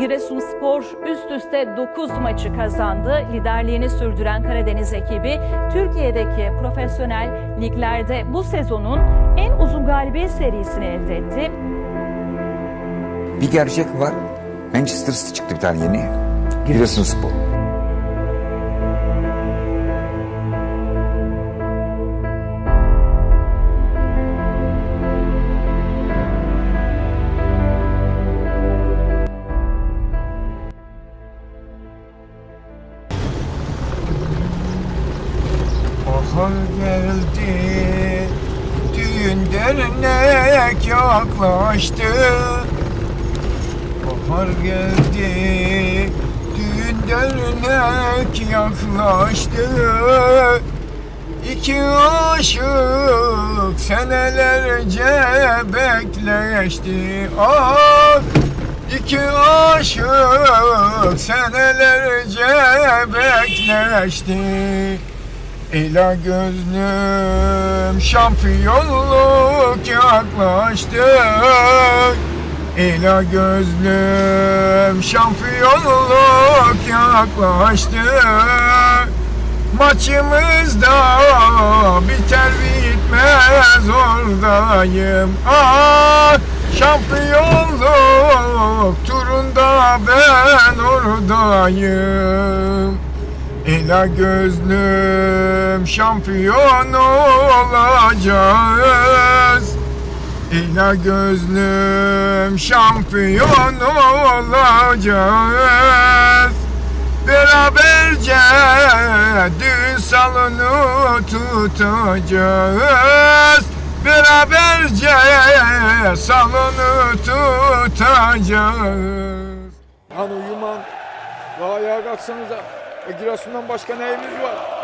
Giresunspor üst üste 9 maçı kazandı. Liderliğini sürdüren Karadeniz ekibi Türkiye'deki profesyonel liglerde bu sezonun en uzun galibiyet serisini elde etti. Bir gerçek var. Manchester City çıktı bir tane yeni. Giresunspor. Bahar geldi, düğün dernek yaklaştı. Bahar geldi, düğün dernek yaklaştı. İki aşık senelerce bekleşti. Ah, iki aşık senelerce bekleşti. Ela gözlüm şampiyonluk yaklaştı. Ela gözlüm şampiyonluk yaklaştı. Maçımızda biter bitmez oradayım. Ah şampiyonluk turunda ben oradayım Ela gözlüm şampiyon olacağız Ela gözlüm şampiyon olacağız Beraberce düğün salonu tutacağız Beraberce salonu tutacağız Lan uyuman. Daha ayağa kalksanıza. E, Giresun'dan başka neyimiz var?